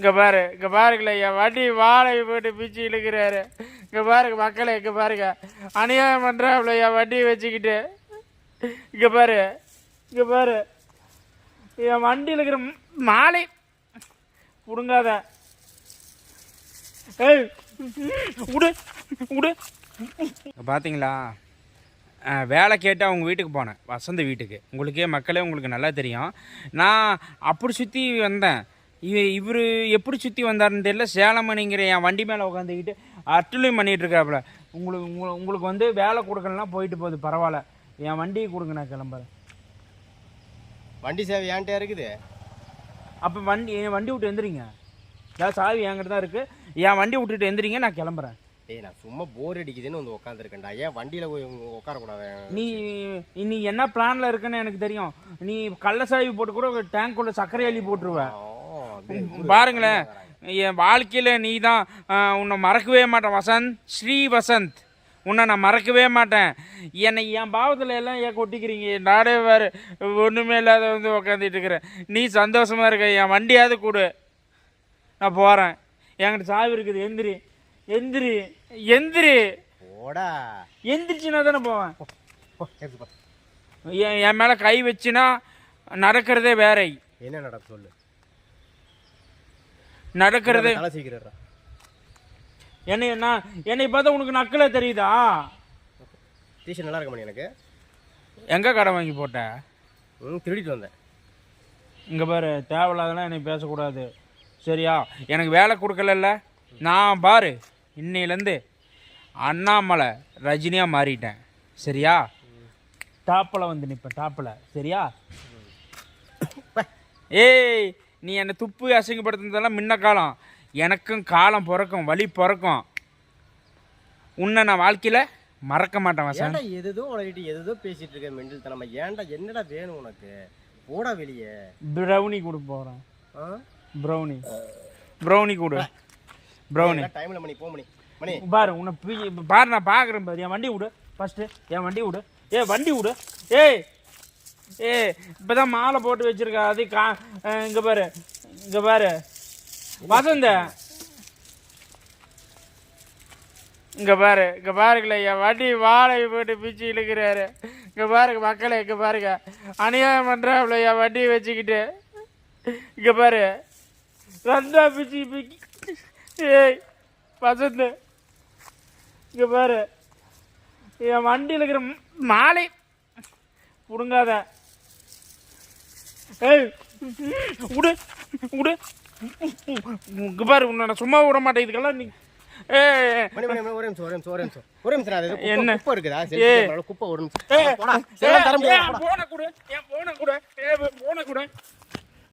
இங்கே பாரு இங்கே பாருங்களே என் வண்டி வாழை போட்டு பிச்சு இழுக்கிறாரு. இங்கே பாருங்க மக்களே இங்கே பாருங்க. அநியாயம் பண்ணுறாப்புல என் வண்டியை வச்சுக்கிட்டு. இங்கே பாரு இங்கே பாரு. என் வண்டியில் இருக்கிற மாலை. பிடுங்காத. ஏய் விடு விடு பார்த்தீங்களா வேலை கேட்டு அவங்க வீட்டுக்கு போனேன் வசந்த வீட்டுக்கு. உங்களுக்கே மக்களே உங்களுக்கு நல்லா தெரியும். நான் அப்படி சுற்றி வந்தேன். இவ இவர் எப்படி சுற்றி வந்தாருன்னு தெரியல. சேலமணிங்கிற என் வண்டி மேலே உட்காந்துக்கிட்டு அட்டுலையும் பண்ணிகிட்டு இருக்காப்புல உங்களுக்கு உங்களை- உங்களுக்கு வந்து வேலை கொடுக்கலாம் போயிட்டு போகுது பரவாயில்ல. என் வண்டியை கொடுங்க நான் கிளம்புறேன். வண்டி சேவை ஏன்ட்டே இருக்குது. அப்போ வண்டி என் வண்டி விட்டு எந்திரிங்க. ஏன் சாவி என்கிட்ட தான் இருக்குது என் வண்டி விட்டுட்டு எந்திரிங்க நான் கிளம்புறேன். டேய் நான் சும்மா போர் அடிக்குதுன்னு வந்து உட்காந்துருக்கேன்டா ஏன் வண்டியில் போய் உட்காரக்கூடாது நீ நீ என்ன பிளான்ல இருக்குன்னு எனக்கு தெரியும். நீ கள்ள சாவி போட்டு கூட டேங்க்குள்ள சர்க்கரை அள்ளி போட்டுருவ. ஆ, அப்படியே ஊரு பாருங்களேன். என் வாழ்க்கையில் நீ தான் உன்னை மறக்கவே மாட்டேன் வசந்த். ஸ்ரீ வசந்த். உன்னை நான் மறக்கவே மாட்டேன். என்னை என் பாவத்தில் எல்லாம் ஏன் கொட்டிக்கிறீங்க? நாடே வேறு ஒன்றுமே இல்லாத வந்து உக்காந்துட்டு இருக்கிறேன். நீ சந்தோஷமா இருக்க என் வண்டியாவது கொடு. நான் போகிறேன் என்கிட்ட சாவி இருக்குது எந்திரி. எந்திரி. எந்திரி. போடா. எந்திரிச்சுனா தானே போவேன். என் மேலே கை வச்சுனா நடக்கிறதே வேற. என்ன நடக்கும் சொல்லு? நடக்கிறதே. தலை சீக்கிரம் என்னை நான் என்னை பார்த்தா உனக்கு நக்கலே தெரியுதா? டிஷர்ட் நல்லா இருக்க எனக்கு? எங்கே கடை வாங்கி போட்ட? ம் திருடிட்டு வந்தேன். இங்கே பாரு தேவையில்லாதெல்லாம் என்னை பேசக்கூடாது. சரியா? எனக்கு வேலை கொடுக்கலல்ல. நான் பாரு இன்னையிலேருந்து அண்ணாமலை ரஜினியாக மாறிட்டேன். சரியா? டாப்பில் வந்து நிற்பேன் டாப்பில் சரியா? ஏய் நீ என்னை துப்பு அசிங்கப்படுத்துனதெல்லாம் முன்ன காலம். எனக்கும் காலம் பிறக்கும் வழி பிறக்கும். உன்னை நான் வாழ்க்கையில் மறக்க மாட்டேன் ஏன்டா எதுதோ உலகிட்டு எதுதோ பேசிட்டு இருக்க மெண்டல் தனமா? ஏன்டா என்னடா வேணும் உனக்கு? போடா வெளியே. ப்ரௌனி கொடு போகிறேன் ப்ரௌனி ப்ரௌனி கொடு. ப்ரௌனி டைம்ல மணி. போ மணி. மணி. பாரு உன்னை பாரு நான் பார்க்குறேன் பாரு. என் வண்டி விடு. ஃபஸ்ட்டு என் வண்டி விடு. ஏ வண்டி விடு. ஏய் ஏ இப்போதான் மாலை போட்டு வச்சிருக்கா. அது கா இங்கே பாரு. இங்கே பாரு. வசந்த. இங்கே பாரு இங்கே பாருங்களே என் வண்டி வாழை போட்டு பிச்சு இழுக்கிறாரு. இங்கே பாருங்க மக்களே இங்கே பாருங்க. அநியாயம் பண்ணுறாப்புல என் வண்டியை வச்சுக்கிட்டு. இங்கே பாரு. ரந்தா பிச்சு பிச்சு. ஏய் வசந்த். இங்கே பாரு. என் வண்டியில் இருக்கிற மாலை. புடுங்காத. ஏய் விடு விடு இங்கே பாரு உன்னை நான் சும்மா விட மாட்டேன். இதுக்கெல்லாம் நீ ஏதோ குப்பை- என்ன? குப்பை